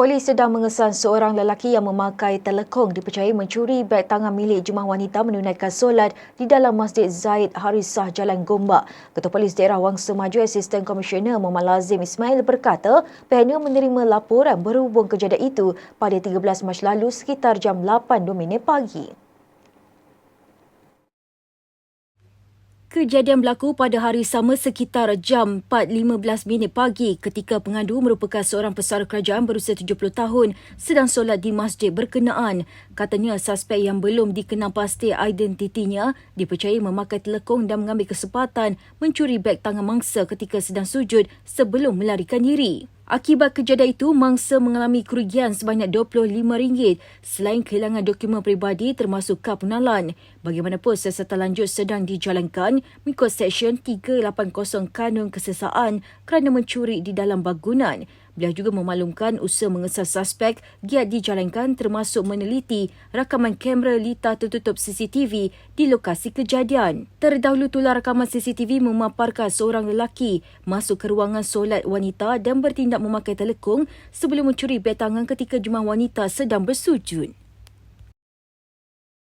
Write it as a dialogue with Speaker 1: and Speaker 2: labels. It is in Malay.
Speaker 1: Polis sedang mengesan seorang lelaki yang memakai telekong dipercayai mencuri beg tangan milik jemaah wanita menunaikan solat di dalam Masjid Zaid Harisah Jalan Gombak. Ketua Polis Daerah Wangsa Maju Asisten Komisioner Muhammad Lazim Ismail berkata pihaknya menerima laporan berhubung kejadian itu pada 13 Mac lalu sekitar jam 8.2 pagi.
Speaker 2: Kejadian berlaku pada hari sama sekitar jam 4.15 minit pagi ketika pengandu merupakan seorang pesara kerajaan berusia 70 tahun sedang solat di masjid berkenaan. Katanya suspek yang belum dikenal pasti identitinya dipercayai memakai telekong dan mengambil kesempatan mencuri beg tangan mangsa ketika sedang sujud sebelum melarikan diri. Akibat kejadian itu, mangsa mengalami kerugian sebanyak RM25 selain kehilangan dokumen peribadi termasuk kad pengenalan. Bagaimanapun siasatan lanjut sedang dijalankan mengikut Seksyen 380 Kanun Kesesaan kerana mencuri di dalam bangunan. Beliau juga memaklumkan usaha mengesah suspek giat dijalankan termasuk meneliti rakaman kamera lita tertutup CCTV di lokasi kejadian. Terdahulu tular rakaman CCTV memaparkan seorang lelaki masuk ke ruangan solat wanita dan bertindak memakai telekong sebelum mencuri beg tangan ketika jemaah wanita sedang bersujud.